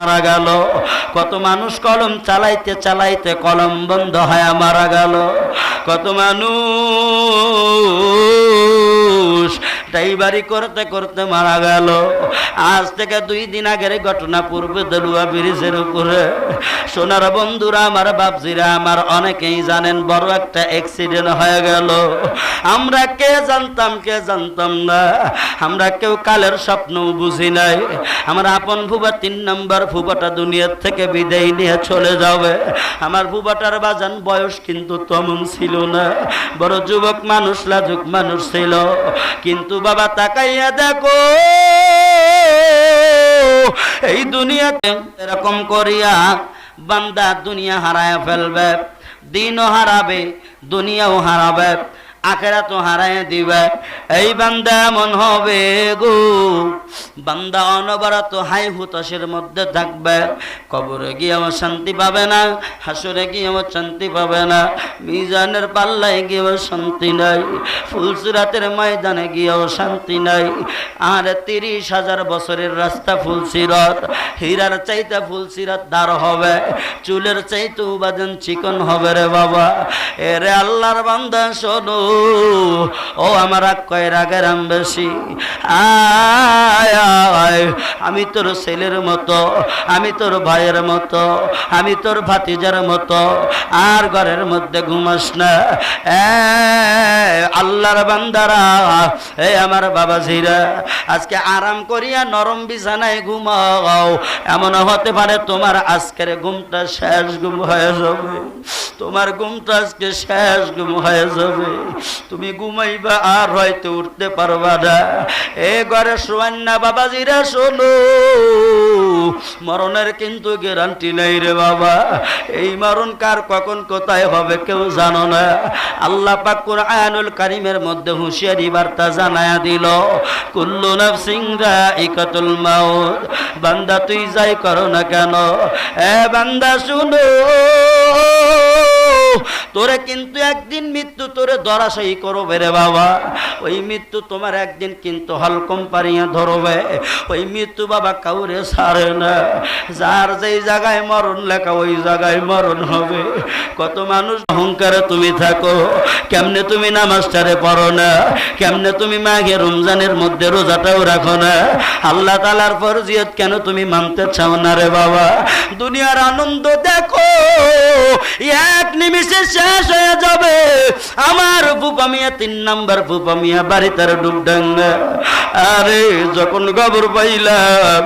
মারা গেল। কত মানুষ কলম চালাইতে চালাইতে কলম বন্ধ হয়ে মারা গেল। কত মানুষ ড্রাইভারি করতে করতে মারা গেল। আজ থেকে দুই দিন আগের ঘটনা পূর্বে দেলুয়া ব্রিজের উপরে। সোনার বন্ধুরা, আমার বাপজিরা, আমার অনেকেই জানেন, বড় একটা অ্যাক্সিডেন্ট হয়ে গেল। আমরা কে জানতাম কে জানতাম না। আমরা কেউ কালের স্বপ্ন বুঝি নাই। আমার আপন ফুবা তিন নম্বর ফুবাটা দুনিয়ার থেকে বিদায় নিয়ে চলে যাবে। আমার ফুবাটার বাজান বয়স কিন্তু তেমন ছিল না। বড় যুবক মানুষ, লাজুক মানুষ ছিল। কিন্তু বাবা তাকাইয়া দেখো, এই দুনিয়াতে এরকম করিয়া বান্দা দুনিয়া হারায় ফেলবে, দিনও হারাবে, দুনিয়াও হারাবে। আখেরা তো হারায় দিবে। এই বান্দা মন হবে গো। বান্দা অনবরত হাই হুতাশের মধ্যে থাকবে। কবরে গিয়েও শান্তি পাবে না, হাসরে গিয়েও শান্তি পাবে না। মিজানের পাল্লায় গিয়েও শান্তি নাই, ফুলসিরাতের ময়দানে গিয়েও শান্তি নাই। আর তিরিশ হাজার বছরের রাস্তা ফুলসিরত, হীরার চাইতে ফুলসিরত দার হবে। চুলের চাইতে উপাদান চিকন হবে রে বাবা। এরে আল্লাহর বান্দা শোনো ও আমার আগের আম বেশি। আয় আমি তোর ছেলের মতো, আমি তোর ভাইয়ের মতো, আমি তোর ভাতিজার মতো, আর ঘরের মধ্যে ঘুমাস না। আল্লাহর বান্দারা, এ আমার বাবাজিরা, আজকে আরাম করিয়া নরম বিছানায় ঘুমাও। এমন হতে পারে তোমার আজকের ঘুমটা শেষ ঘুম হয়ে যাবে। তোমার ঘুমটা আজকে শেষ ঘুম হয়ে যাবে। তুমি ঘুমাইবা আর হয়তো উঠতে পারবা না। এ ঘরে শোয়ান না বাবাজিরা, শোনো। মরণের কিন্তু গ্যারান্টি নেই রে বাবা। এই মরণ কার, কখন, কোথায় হবে কেউ জানো না। আল্লাহ পাক কুরআনুল কারীমের মধ্যে হুঁশিয়ারি বার্তা জানায়া দিল, কুল্লু নাফসিং রাইকাতুল মাউত। বান্দা, তুই যাই করো না কেন? এ বান্দা, শুনো। তোরে কিন্তু একদিন মৃত্যু তোরে ধরাশায়ী করবে রে বাবা। ওই মৃত্যু তোমার একদিন কিন্তু হলকম পারিয়া ধরবে। ওই মৃত্যু বাবা কাউরে সারে না। যার যেই জায়গায় মরণ লেখা, ওই জায়গায় মরণ হবে। কত মানুষ অহংকারে তুমি থাকো। কেমনে তুমি নামাজটারে পড়ো না? কেমনে তুমি মাঘে রমজানের মধ্যে রোজাটাও রাখো না? আল্লাহ তালার ফরজিয়ত কেন তুমি মানতে চাও না রে বাবা? দুনিয়ার আনন্দ দেখো। এক নিমিষে শেষ হয়ে যাবে। আমার ফুপামিয়া তিন নাম্বার ফুপামিয়া বাড়ি তার ডুবডাঙ্গা আরে, যখন খবর পাইলাম,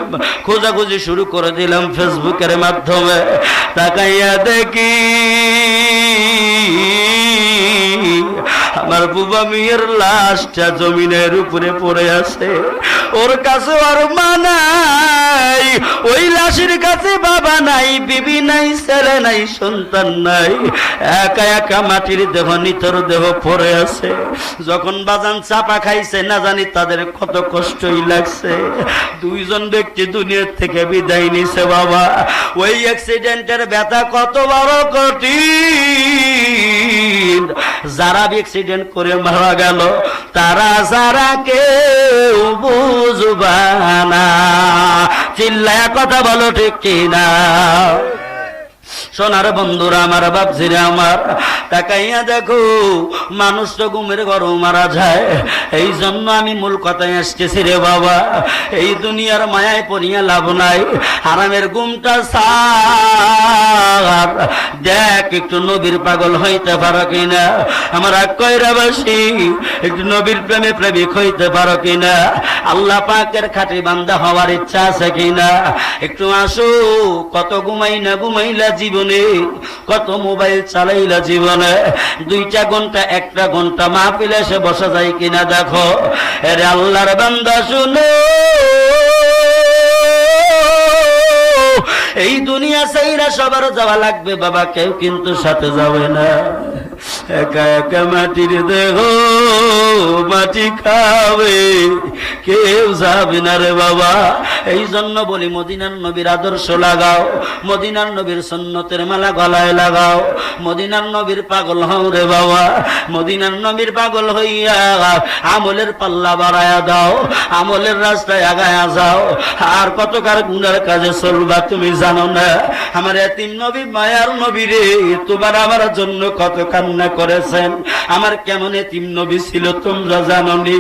খোঁজাখুঁজি শুরু করে দিলাম ফেসবুকের মাধ্যমে। তাকাইয়া দেখি আমার বুবা মেয়ের লাশটা জমিনের উপরে পড়ে আছে। ওর কাছে আর মানাই ওই লাশের কাছে বাবা নাই, বিবি নাই, ছেলে নাই, সন্তান নাই। একা একা মাটির দেহ নিতর দেহ পড়ে আছে। যখন বাজান চাপা খাইছে, না জানি তাদের কত কষ্টই লাগছে। দুইজন ব্যক্তি দুনিয়ার থেকে বিদায় নিছে বাবা। ওই অ্যাক্সিডেন্টের ব্যথা কত বড় কঠিন। যারা অ্যাক্সিডেন্ট করে মারা গেল। তারা সারা কেউ বুঝবানা চিল্লায় কথা বলো ঠিক কিনা? সোনার বন্ধুরা, আমার বাপজিরা আমার তাকাইয়া দেখো, মানুষ তো ঘুমের ঘরও মারা যায়। এই জন্য আমি মূল কথায় আসতেছি রে বাবা, এই দুনিয়ার মায়ায় পড়িয়া লাভ নাই আরামের ঘুমটা সার। দেখ, একটু নবীর পাগল হইতে পারো কিনা? আমার কয়রাবাসী একটু নবীর প্রেমে প্রেমিক হইতে পারো কিনা? আল্লাহ পাকের খাটি বান্দা হওয়ার ইচ্ছা আছে কিনা? একটু আসো, কত ঘুমাই না ঘুমাইলা জীবনে কত মোবাইল চালাইলা জীবনে, দুইটা ঘণ্টা, একটা ঘণ্টা মাহফিলে এসে বসা যায় কিনা দেখো। এরে আল্লাহর বান্দা শুনো। এই দুনিয়া সেইরা সবার যাওয়া লাগবে বাবা, কেউ কিন্তু সাথে যাবে না। একা একা মাটির দেহ। মাটি খাবে। কেউ যাবে না রে বাবা। এই জন্য বলি, মদিনার নবীর আদর্শ লাগাও। মদিনার নবীর সন্ন্যতের মালা গলায় লাগাও। মদিনার নবীর পাগল হও রে বাবা। মদিনার নবীর পাগল হইয়া আমলের পাল্লা বাড়ায়া দাও। আমলের রাস্তায় আগায়া যাও। আর কতকার গুনার কাজে চলবা তুমি জানো না? আমার এতিম নবী, মায়ার নবী রে। তোমার আমার জন্য কত কান্না করেছেন। আমার কেমন এতিম নবী ছিল তোমরা জানো নি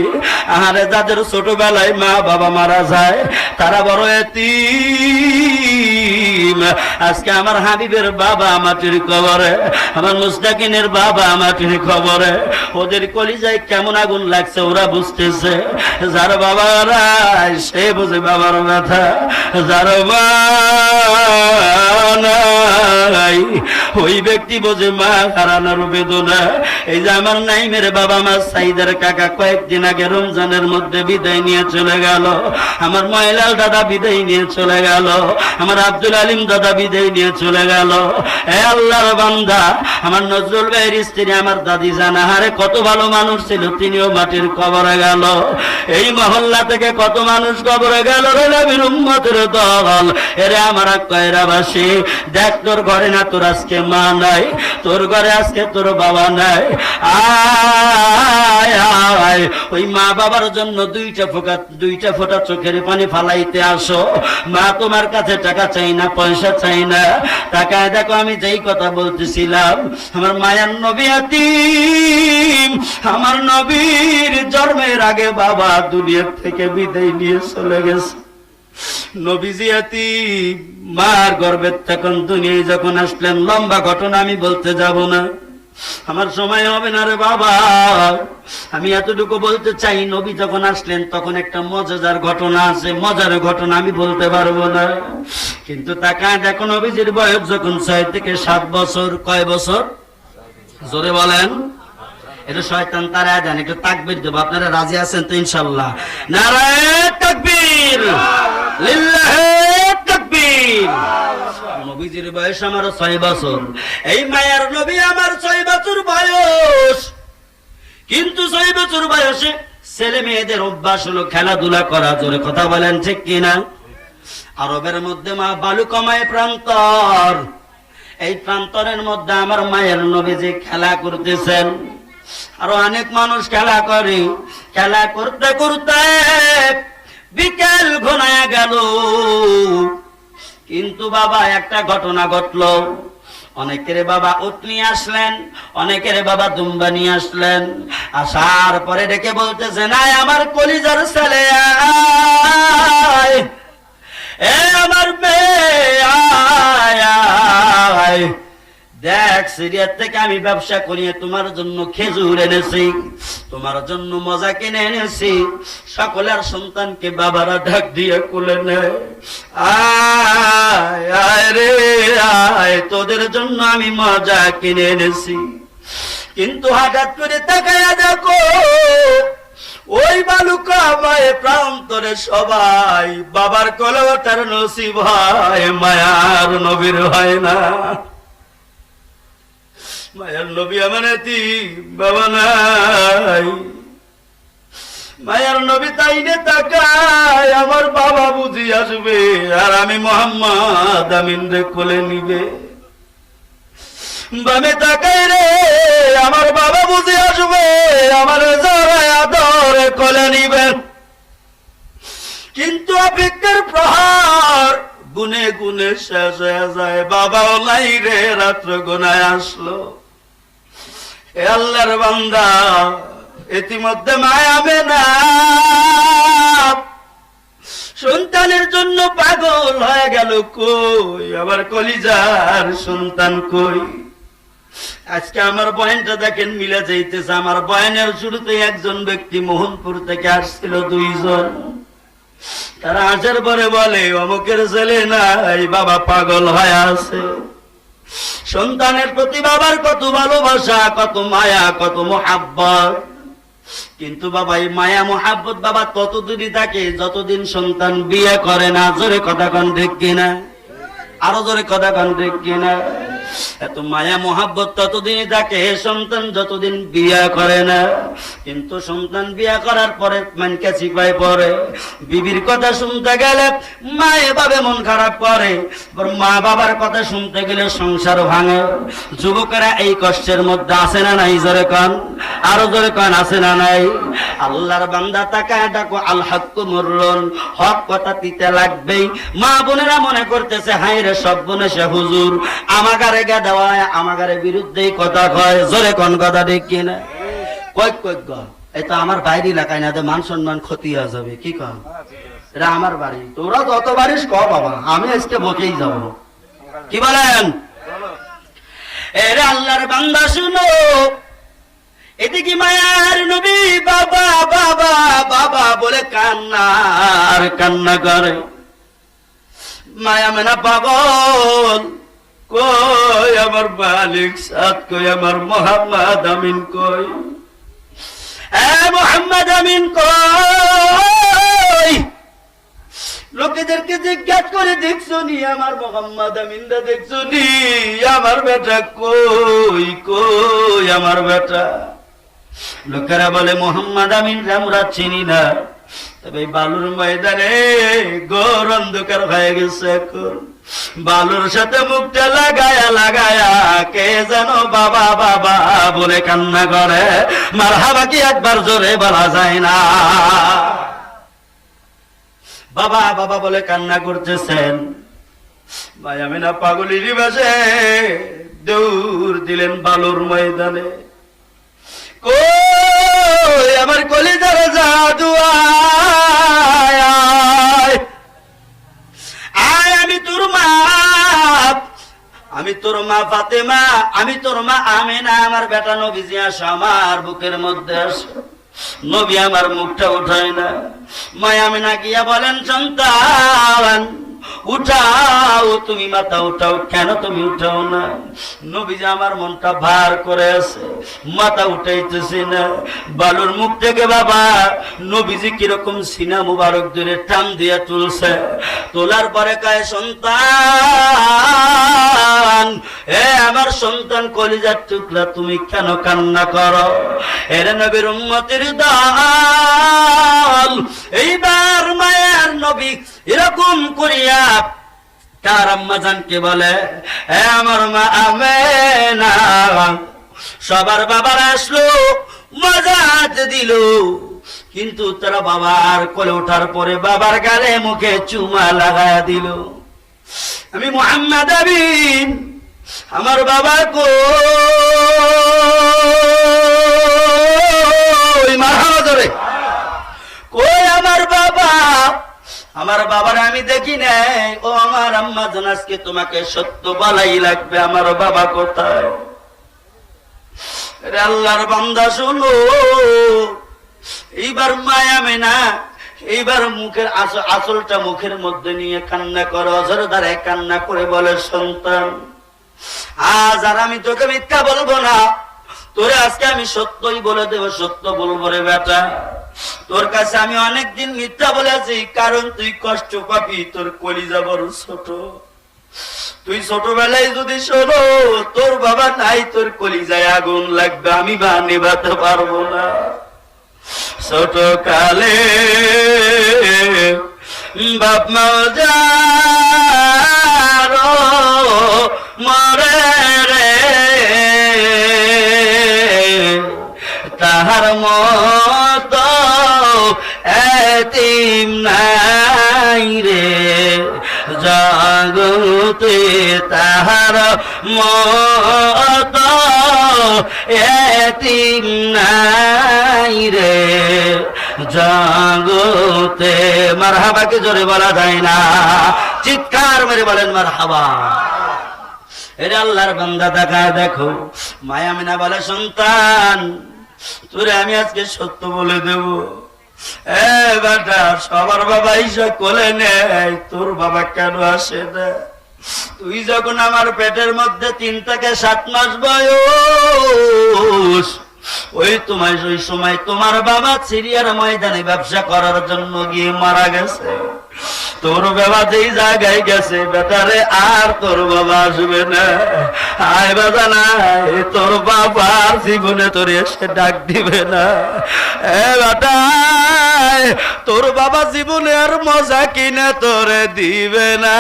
আরে যাদের ছোটবেলায় মা বাবা মারা যায় তারা বড় আজকে আমার হাবিবের বাবা মাটির কবরে, আমার মুস্তাকিনের বাবা মাটির খবরে ওদের কলিজায় কেমন আগুন লাগছে ওরা বুঝতেছে। যার বাবারা সে বুঝে বাবার ব্যথা। যার নাই, ওই ব্যক্তি বোঝে মা হারানোর বেদনা। এই যে আমার নাইমের বাবা মা সাইদের কাকা কয়েকদিন আগে রমজানের মধ্যে বিদায় নিয়ে চলে গেল। আমার ময়লাল দাদা বিদায় নিয়ে চলে গেল। আমার আব্দুল আলিম দাদা বিদায় নিয়ে চলে গেল। এ আল্লাহর বান্দা, আমার নজরুল ভাইয়ের স্ত্রী, আমার দাদি জানা হারে কত ভালো মানুষ ছিল, তিনিও মাটির কবরে গেল। এই মহল্লা থেকে কত মানুষ কবরে গেল রে নবীর উম্মতের দল। এরে আমার কয়রাবাসী দেখ তোর ঘরে না তোর আজকে মা নাই, তোর ঘরে আজকে তোর বাবা নাই। আয়, ওই মা বাবার জন্য দুইটা ফোকা, দুইটা ফোঁটা চোখের পানি ফালাইতে আসো। মা তোমার কাছে টাকা চাই না পয়সা চাই না। টাকায় দেখো, আমি যেই কথা বলতেছিলাম, আমার মায়ার নবী আতিম, আমার নবীর জন্মের আগে বাবা দুনিয়ার থেকে বিদায় নিয়ে চলে গেছে। নবীজিয়াতি আতি মার গর্বের তখন দুনিয়ায় যখন আসলেন, লম্বা ঘটনা আমি বলতে যাব না। আমার সময় হবে না রে বাবা। আমি এতটুকু বলতে চাই, নবী যখন আসলেন, তখন একটা মজাদার ঘটনা আছে। মজার ঘটনা আমি বলতে পারব না। কিন্তু তাকে দেখো নবীজির বয়স যখন ছয় থেকে সাত বছর, কয় বছর? জোরে বলেন। এটা শয়তান তারা দেন, একটু তাকবির দেবো। আপনারা রাজি আছেন তো, ইনশাল্লাহ? নারায়ণ তাকবীর। লিল্লাহে নবীজির বয়স আমার ছয় বছর। এই মায়ার নবী আমার ছয় বছর বয়স। কিন্তু ছয় বছর বয়সে ছেলে মেয়েদের অভ্যাস হলো খেলাধুলা করা, জোরে কথা বলেন ঠিক কিনা? আরবের মধ্যে মা বালু কমায় প্রান্তর। এই প্রান্তরের মধ্যে আমার মায়ের নবী যে খেলা করতেছেন, আরও অনেক মানুষ খেলা করে। খেলা করতে করতে বিকেল ঘনায়া গেল। কিন্তু বাবা, একটা ঘটনা ঘটলো। অনেকের বাবা উট নিয়ে আসলেন, অনেকের বাবা দুম্বা নিয়ে আসলেন। আসার পরে ডেকে বলতেছে, নাই, আমার কলিজার ছেলে এ আমার মেয়ে দেখ, সিরিয়ার থেকে আমি ব্যবসা করিয়ে তোমার জন্য খেজুর এনেছি, তোমার জন্য মজা কিনে এনেছি, সকলের সন্তানকে বাবারা ঢাক দিয়ে কোলে নেয়। আয় তোদের জন্য আমি মজা কিনে এনেছি। কিন্তু হঠাৎ করে তাকায়া দেখো, ওই বালুকা মায়ে প্রান্তরে সবাই, বাবার কলতার নসিব হয়, মায়ার নবীর হয় না। মায়ার নবী আমার বাবা নাই। মায়ার নবী তাই নে তাকায়, আমার বাবা বুঝি আসবে, আর আমি মোহাম্মদ আমিন রে কোলে নিবে। বামে তাকাই রে, আমার বাবা বুঝি আসবে, আমার জড়ায় আদরে কোলে নিবে কিন্তু অপেক্ষার প্রহার গুনে গুনে শেষ হয়ে যায়, বাবাও নাই রে, রাত্র গুনায় আসলো। আল্লাহর বান্দা, ইতিমধ্যে মায়াবে না সন্তানের জন্য পাগল হয়ে গেল কই? আবার কলিজার সন্তান কই? আজকে আমার বয়ানটা দেখেন, মিলে যাইতেছে। আমার বয়ানের শুরুতে একজন ব্যক্তি মোহনপুর থেকে আসছিল, দুইজন। তারা আসার পরে বলে, অমুকের ছেলে নাই, বাবা পাগল হয়ে আছে। সন্তানের প্রতি বাবার কত ভালোবাসা, কত মায়া, কত মোহাব্বত। কিন্তু বাবা, এই মায়া, মোহাব্বত বাবা ততদিনই থাকে যতদিন সন্তান বিয়ে করে না। জোরে কথা কন ঠিক কিনা? আরও জোরে কথা কন ঠিক কিনা? এত মায়া, মহাব্বত ততদিনই থাকে সন্তান যতদিন বিয়া করে না। কিন্তু সন্তান বিয়া করার পরে মানকে চিপাই পড়ে। বিবির কথা শুনতে গেলে মা এভাবে মন খারাপ করে। মা বাবার কথা শুনতে গেলে সংসার ভাঙে। যুবকেরা এই কষ্টের মধ্যে আছে না নাই, জোরে কন? আরও জোরে কন, আছে না নাই? আল্লাহর বান্দা তাকায় ডাকো, আল হক মরুন হক কথা দিতে লাগবেই। মা বোনেরা মনে করতেছে হাই রে সব বোনে সে হুজুর। আমাগারে গা দেওয়ায় আমাগারে বিরুদ্ধেই কথা কয়। জোরে কোন কথা ঠিক কিনা? কয় কয় গ এই তো আমার বাইরে এলাকায় না মান সম্মান ক্ষতি হয়ে যাবে, কি কন এটা আমার বাড়ি। তোরা যত বাড়িস ক বাবা, আমি আজকে বকেই যাব। কি বলেন? এরে আল্লাহর বান্দা, শুনো। এদিকে মায়ার নবী বাবা বাবা বাবা বলে কান্না, আর কান্না করে। মায়া মেনা পাগল। কই আমার মালিক, সাত কই আমার মোহাম্মদ আমিন কই? মোহাম্মদ আমিন কই? লোকেদেরকে জিজ্ঞাসা করে দেখছ নি, আমার মোহাম্মদ আমিনরা দেখছ নি? আমার বেটা কই কই আমার বেটা? লোকেরা বলে, মোহাম্মদ আমিন আমরা চিনি না। তবে বালুর ময়দানে গোর অন্ধকার হয়ে গেছে এখন। বালুর সাথে মুখটা লাগায়া লাগায়া, কে যেন বাবা বাবা বলে কান্না করে মার হাবা কি একবার জোরে বলা যায় না। বাবা বাবা বলে কান্না করতেছেন। ভাই, আমি না পাগলির বাসে দৌড় দিলেন বালুর ময়দানে। আমার কলিজার জাদু আমি তোর মা ফাতেমা, আমি তোর মা আমেনা, আমার বেটা নবীজি আসো আমার বুকের মধ্যে আসো। নবী আমার মুখটা উঠায় না। মায় আমেনা গিয়া বলেন, সন্তান, উঠাও, তুমি মাথা উঠাও, কেন তুমি উঠাও না? নবী যে আমার মনটা ভার করে আছে মাথা উঠাইতেছি না। বালুর মুখ থেকে বাবা, নবীজি কীরকম সিনা মুবারক ধরে টান দিয়ে তুলছে। তোলার পরে কায়, সন্তান সন্তান কলিজার টুকরা তুমি কেন কান্না করো? এর নবীর উম্মতির দল, এইবার মায়ের নবী এরকম করিয়া তার আম্মা জানকে বলে আমার মা আমেনা, সবার বাবার আসলো মজাত দিল। কিন্তু তারা বাবার কোলে ওঠার পরে বাবার গালে মুখে চুমা লাগায়া দিল। আমি মোহাম্মদ আবিন আমার বাবা কো ধরে। কই আমার বাবা? আমার বাবার আমি দেখি নাই। ও আমার আম্মা জানাসকে তোমাকে সত্য বলাই লাগবে। আমার বাবা কোথায়? আল্লাহর বান্দা, শুনো। এইবার মায়া মেনা। এইবার মুখের আস- আসলটা মুখের মধ্যে নিয়ে কান্না করে। অজর দ্বারা কান্না করে বলে, সন্তান আজ আর আমি তোকে মিথ্যা বলব না। তোরে আজকে আমি সত্যই বলে দেব, সত্য বলব রে বেটা। তোর কাছে আমি অনেকদিন মিথ্যা বলেছি কারণ তুই কষ্ট পাবি, তোর কলিজা বড় ছোট। তুই ছোটবেলায় যদি শোনো, তোর বাবা নাই, তোর কলিজায় আগুন লাগবে, আমি বা নেবাতে পারব না। ছোট কালে বাপ মা যারো মরে রে। তাহার মত এতিম নাই রে। জগতে তাহার মত এতিম নাই রে। জগতে মার হাবাকে জোরে বলা যায় না? চিৎকার মেরে বলেন মার এটা আল্লাহর বান্দা, দেখা, দেখো। মায়া মিনা বলে, সন্তান, তোরে আমি আজকে সত্য বলে দেব। সবার বাবা ইসা কোলে নেয়, তোর বাবা কেন আসে না? তুই যখন আমার পেটের মধ্যে তিন থেকে সাত মাস বয়স ওই তোমায় ওই সময় তোমার বাবা সিরিয়ার ময়দানে ব্যবসা করার জন্য গিয়ে মারা গেছে। তোর বাবা যেই জায়গায় গেছে, বেটারে আর তোর বাবা আসবে না। আয় বাবা তোর বাবার জীবনে তোর এসে ডাক দিবে না। এ তোর বাবা জীবনে আর মজা কিনে তোরে দিবে না।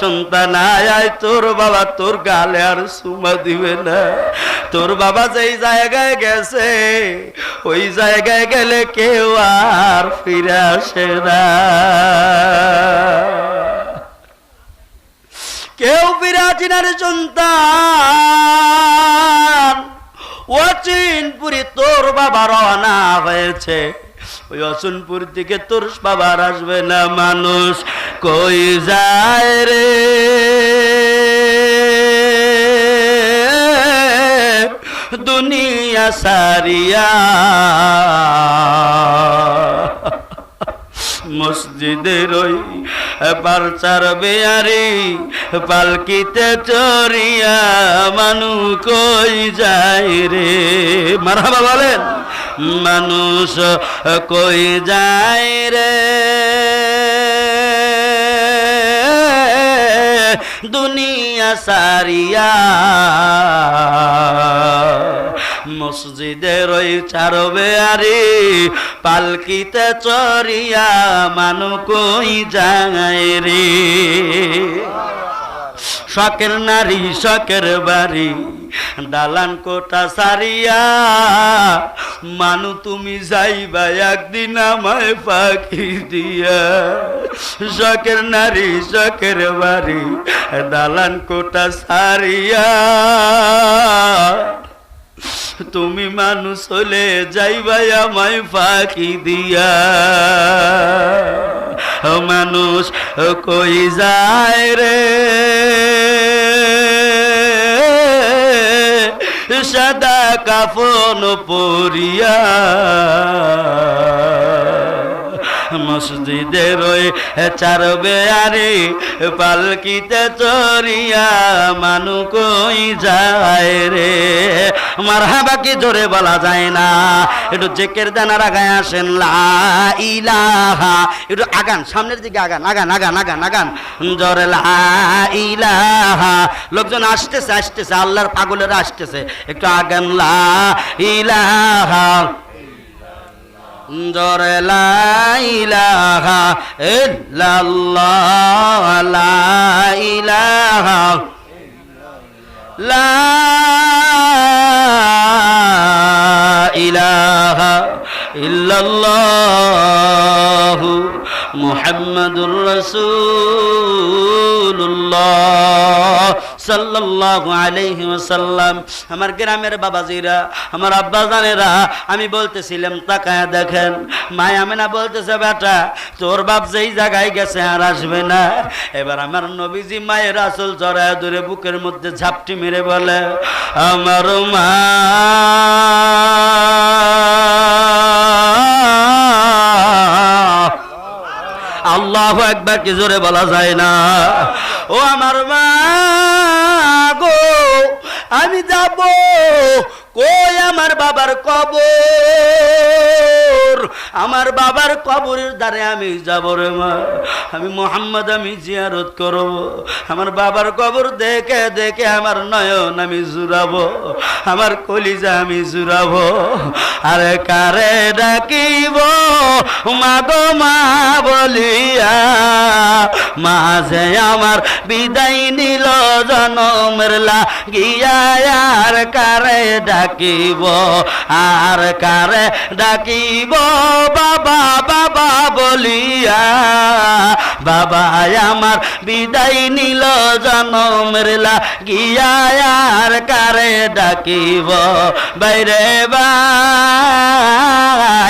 সন্তান তোর বাবা তোর গালে আর সুমা দিবে না। তোর বাবা যেই জায়গায় গেছে, ওই জায়গায় গেলে কেউ আর ফিরে আসে না। কেউ ফিরে আসি না রে সন্তান। অচিনপুরি তোর বাবা রওনা হয়েছে। ওই দিকে তোর বাবার আসবে না মানুষ। কই যায় রে? দুনিয়া সারিয়া। মসজিদের ওই পারচার বেয়ারি পালকিতে চরিয়া মানু কই যায় রে? মারাবা বলেন, মানুষ কই যায় রে? দুনিয়া সারিয়া মসজিদের ওই চারবে আরে পালকিতে চরিয়া মানু কই যায় রে? শখের নারী, শখের বাড়ি, দালান কোটা সারিয়া, মানু তুমি যাইবা একদিন আমায় পাখি দিয়া। শখের নারী, শখের বাড়ি, দালান কোটা সারিয়া। তুমি মানুষ হলে যাইবাই আমায় ফাঁকি দিয়া। মানুষ কই যায় রে? সাদা কাফন পরিয়া। মসজিদের চার বেয়ারে পালকিতে চরিয়া মানু কই যায় রে? আমার বাকি জোরে বলা যায় না? একটু জেকের দানার আগায় আসেন, লা ইলাহা। একটু আগান, সামনের দিকে আগান আগান আগান আগান আগান। জোরে, লা ইলাহা। লোকজন আসতেছে আসতেছে, আল্লাহর পাগলেরা আসতেছে। একটু আগান, লা জরে লাইলাহা ইল্লাল্লাহ লাইলাহা লা ইলাহা ইল্লাল্লাহ। মুহাম্মাদুর রাসূলুল্লাহ সাল্লাল্লাহু আলাইহি ওয়াসাল্লাম। আমার গ্রামের বাবাজিরা, আমার আব্বা জানেরা আমি বলতেছিলাম, তাকায় দেখেন, মায় আমেনা বলতেছে, বেটা, তোর বাপ যেই জায়গায় গেছে আর আসবে না। এবার আমার নবীজি মায়ের আসল চড়ায় দূরে বুকের মধ্যে ঝাপটি মেরে বলে, আমার মা আল্লাহ একবার কি জোরে বলা যায় না? ও আমার মা গো আমি যাব কই আমার বাবার কবর? আমার বাবার কবরের দ্বারে আমি যাব রে মা। আমি মোহাম্মদ, আমি জিয়ারত করব। আমার বাবার কবর দেখে দেখে আমার নয়ন আমি জুড়াবো। আমার কলিজা আমি জুড়াবো। আরে কারে ডাকিব? মা গো মা বলিয়া, মাঝে আমার বিদায় নিল জনমের লাগিয়া আর কারে ডাকিব, আর কারে ডাকিব? বাবা বাবা বলিয়া বাবা আমার বিদায় নিল জনমের গিয়া, আর কারে ডাকিব? বাইরে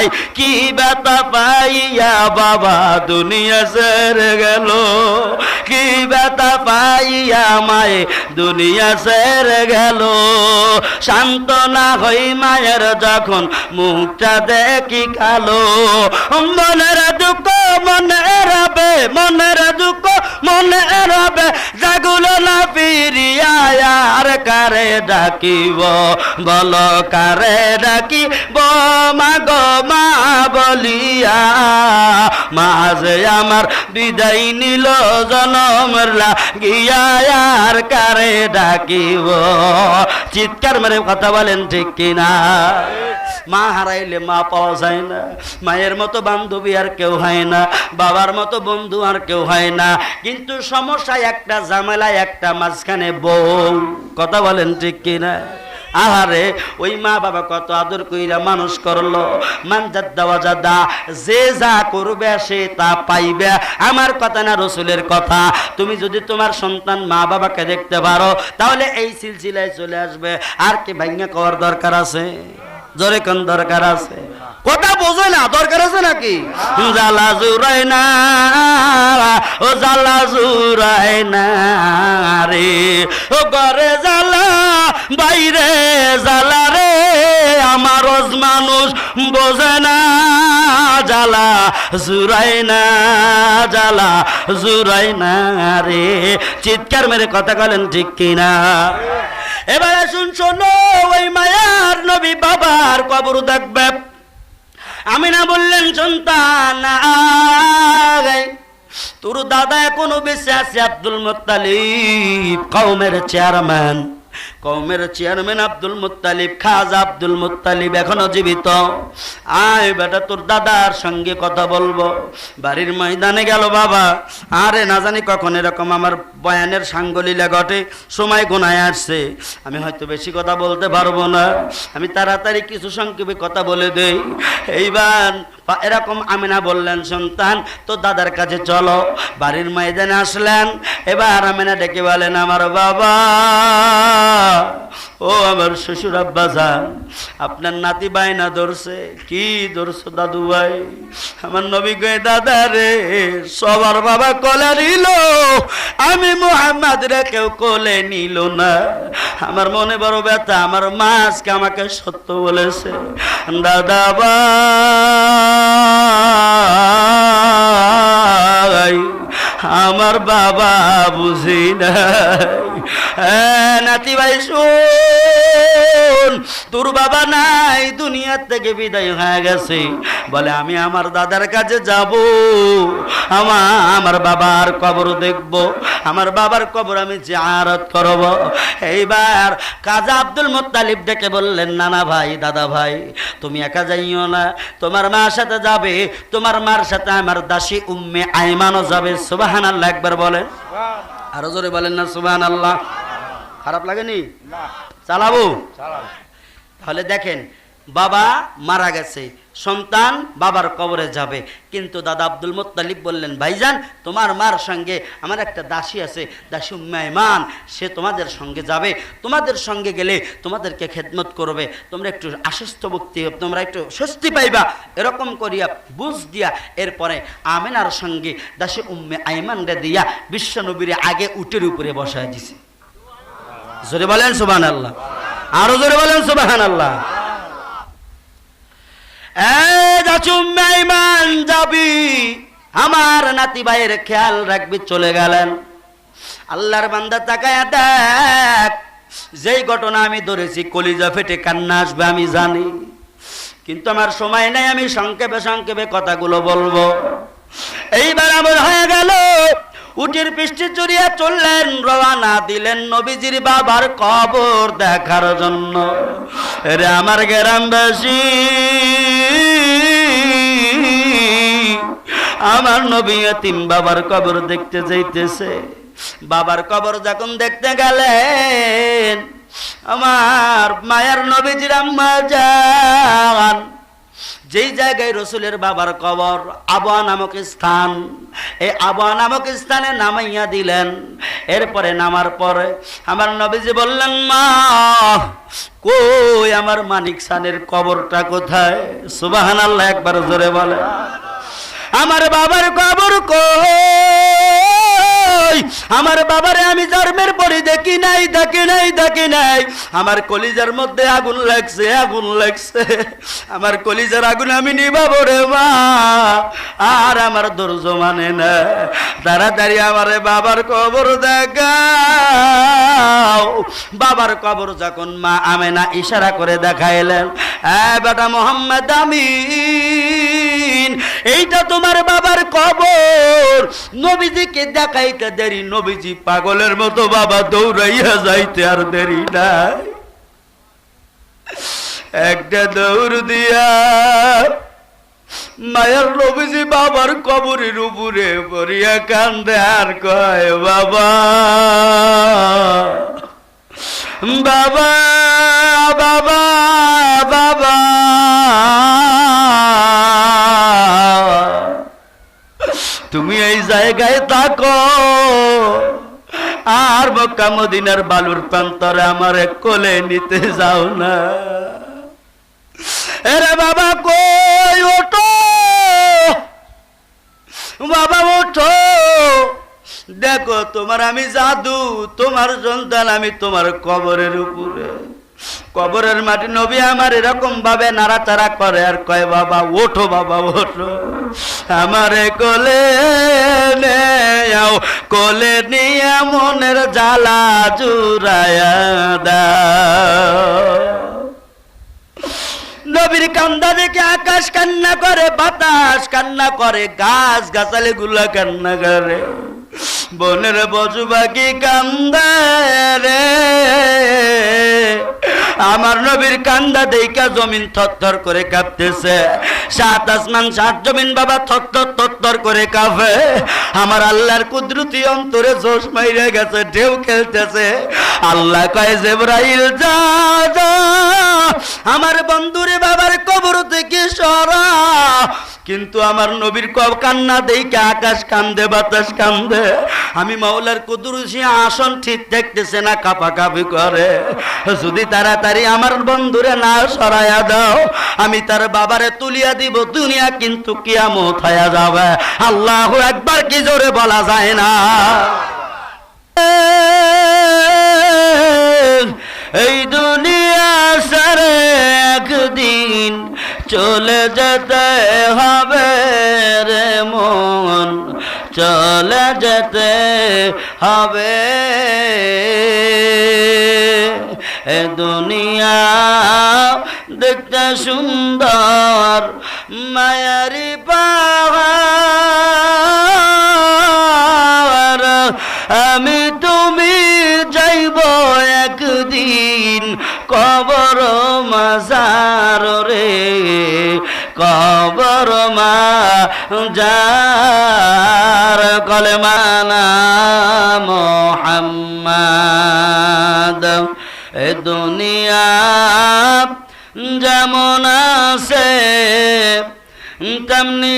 বাই কি ব্যথা পাইয়া বাবা দুনিয়া সের গেল? কি ব্যথা পাইয়া মায়ে দুনিয়া সের গেল? শান্ত না হই মায়ের যখন মুখটা দেখি কালো। মনের দুঃখ মনে রবে, মনের দুঃখ মনে রবে, জাগুলো না ফিরিয়া আর কারে ডাকিব? বল কারে ডাকিব? মা গো মা বলিয়া মাঝে আমার বিদায় নিল জনমের লাগিয়া, আর কারে ডাকিব? চিৎকার মেরে কথা বলেন ঠিক কিনা? মা হারাইলে মা পাওয়া যায় না। মায়ের মতো বান্ধবী আর কেউ হয় না। বাবার মতো বন্ধু আর কেউ হয় না। কিন্তু সমস্যা একটা ঝামেলা একটা মাঝখানে বউ। কথা বলেন ঠিক কিনা? আহারে, ওই মা বাবা কত আদর কইরা মানুষ করল। মানজাত দেওয়া যাদা যে যা করবে সে তা পাইবে। আমার কথা না রসুলের কথা। তুমি যদি তোমার সন্তান মা বাবাকে দেখতে পারো, তাহলে এই সিলসিলায় চলে আসবে। আর কি ভাঙ্গা করার দরকার আছে? জোরে কোন দরকার আছে? কথা বোঝে না দরকার আছে নাকি? জালা জুরাই না ও জালা জুরাই না রে। ও ঘরে জালা বাইরে জালা রে আমার মানুষ বোঝে না জালা জুরাই না জালা জুরাই না রে। চিৎকার মেরে কথা বলেন ঠিক কিনা? এবার আসুন শোনো ওই মায়ার নবী বাবার কবর দেখবে। আমি না বললেন, সন্তান তোর দাদা এখনও বেঁচে আছে, আব্দুল মোত্তালিব কৌমের চেয়ারম্যান। কৌমের চেয়ারম্যান আব্দুল মুত্তালিব, খাজা আব্দুল মুত্তালিব এখনও জীবিত। আয় বেটা, তোর দাদার সঙ্গে কথা বলব। বাড়ির ময়দানে গেল বাবা। আরে না জানি কখন এরকম আমার বয়ানের সাঙ্গলীলা ঘটে, সময় গোনায় আসছে। আমি হয়তো বেশি কথা বলতে পারব না। আমি তাড়াতাড়ি কিছু সংক্ষেপে কথা বলে দেই। এইবার এরকম আমিনা বললেন, সন্তান তো দাদার কাছে চলো। বাড়ির ময়দানে আসলেন। এবার আমিনা ডেকে বলেন, আমার বাবা ও আমার শ্বশুর আব্বা যান আপনার নাতি বাইনা ধরছে কি ধরছো দাদু ভাই? আমার নবী গে দাদা রে সবার বাবা কলা নিল আমি মোহাম্মদ রে কেউ কোলে নিল না। আমার মনে বড় ব্যথা আমার মাছকে আমাকে সত্য বলেছে দাদা ভাই আমার বাবা বুঝি হ্যাঁ, নাতি ভাই শুন, তোর বাবা নাই দুনিয়ার থেকে বিদায় হয়ে গেছে। বলে, আমি আমার দাদার কাছে যাব আমার আমার বাবার কবর দেখব, আমার বাবার কবর আমি করব। এইবার কাজা আব্দুল মোত্তালিব ডেকে বললেন, নানা ভাই, দাদা ভাই, তুমি একা যাইও না, তোমার মার সাথে যাবে, তোমার মার সাথে আমার দাসী উম্মে আইমানও যাবে। সুবাহান আল্লাহ একবার আরও জোরে বলেন না সুবাহান আল্লাহ খারাপ লাগেনি? চালাবো। তাহলে দেখেন বাবা মারা গেছে। সন্তান বাবার কবরে যাবে। কিন্তু দাদা আব্দুল মোত্তালিব বললেন, ভাইজান, তোমার মার সঙ্গে আমার একটা দাসী আছে, দাসী মেহমান সে তোমাদের সঙ্গে যাবে। তোমাদের সঙ্গে গেলে তোমাদেরকে খেদমত করবে। তোমরা একটু আশ্বস্ত ভক্তি, তোমরা একটু স্বস্তি পাইবা। এরকম করিয়া বুঝ দিয়া এরপরে আমেনার সঙ্গে দাসী উম্মে আইমান রে দিয়া বিশ্বনবীর আগে উটের উপরে বসায় দিছে। জোরে বলেন সুবাহ আল্লাহ আরও জোরে বলেন সুবাহ আল্লাহ যাবি। আমার নাতি ভাইয়ের খেয়াল রাখবি, চলে গেলেন। আল্লাহর বান্দা তাকায় দেখ, যেই ঘটনা আমি ধরেছি, কলিজা ফেটে কান্না আসবে, আমি জানি। কিন্তু আমার সময় নেই, আমি সংক্ষেপে সংক্ষেপে কথাগুলো বলব। এইবার আমার হয়ে গেল উটির পৃষ্ঠে চড়িয়া চললেন রওয়ানা দিলেন নবীজির বাবার কবর দেখার জন্য। রে আমার গ্রামবাসী আমার নবী তিন বাবার কবর দেখতে যাইতেছে। বাবার কবর যখন দেখতে গেলেন, আমার মায়ের নবীজির আম্মা যান। যেই জায়গায় রসুলের বাবার কবর আবহাওয়া নামক স্থান এই আবহাওয়া নামক স্থানে নামাইয়া দিলেন। এরপরে নামার পরে আমার নবীজি বললেন, মা, কই আমার মানিক সানের কবরটা কোথায়? সুবাহান আল্লাহ একবার জোরে বলে আমার বাবার কবর কই? কই? আমার বাবারে আমি জন্মের পরে দেখি নাই দেখি নাই দেখি নাই। আমার কলিজার মধ্যে আগুন লাগছে আগুন লাগছে। আমার কলিজার আগুন আমি নিবাবো রে মা। আর আমার ধৈর্য মানে না। তাড়াতাড়ি আমারে বাবার কবর দেখাও। বাবার কবর যখন মা আমেনা ইশারা করে দেখাইলেন হ্যাঁ বেটা মোহাম্মদ আমিন, এইটা তোমার বাবার কবর। নবীজিকে দেখাইতে দেরি, নবীজি পাগলের মতো বাবা দৌড়াইয়া যাইতে আর দেরি নাই। একটা দৌড় দিয়া মায়ের নবীজি বাবার কবরের উপরে পড়িয়া কান্দে আর কয়, বাবা বাবা বাবা বাবা জায়গায় থাকো। আর মক্কা মদিনার বালুর প্রান্তরে আমার কোলে নিতে যাও না। এরে বাবা কই ওঠো? বাবা ওঠো। দেখো, তোমার আমি জাদু, তোমার সন্তান আমি তোমার কবরের উপরে। কবরের মাটি নবী আমার এরকম ভাবে নাড়াচাড়া করে, আর কয়, বাবা, ওঠো বাবা, ওঠো। আমারে কোলে কোলে নিয়ে মনের জ্বালা জুড়ায়া দাও। নবীর কান্দা দেখে আকাশ কান্না করে, বাতাস কান্না করে গাছ গাছালি গুলা কান্না করে। বনের পশু পাখি কান্দা রে। আমার নবীর কান্দা দেখা জমিন থরথর করে কাঁপতেছে। সাত আসমান, সাত জমিন বাবা থরথর থরথর করে কাঁপে। আমার আল্লাহর কুদরতি অন্তরে জোশ মাইরে গেছে, ঢেউ খেলতেছে। আল্লাহ কয়, জেব্রাইল, যা যা, আমার বন্ধুরে বাবার কবর থেকে সরা। কিন্তু আমার নবীর কব কান্না দেখে আকাশ কান্দে, বাতাস কান্দে। আমি মাওলার কুদুরুসি আসন ঠিক দেখতেছে না কাপা কাপি করে। যদি তাড়াতাড়ি আমার বন্ধুরে না সরাইয়া দাও। আমি তার বাবারে তুলিয়া দিব, দুনিয়া কিন্তু কিয়ামত হয়ে যাবে। আল্লাহ একবার কি জোরে বলা যায় না? এই দুনিয়া সারে একদিন চলে যেতে হবে রে মন। চলে যেতে হবে। এ দুনিয়া দেখতে সুন্দর, মায়ারি পাহাড়। আমি তুমি যাইব একদিন কবর মাজার রে, কবর মা যার কলমানা মোহাম্মদ। এ দুনিয়া যেমন আছে তেমনি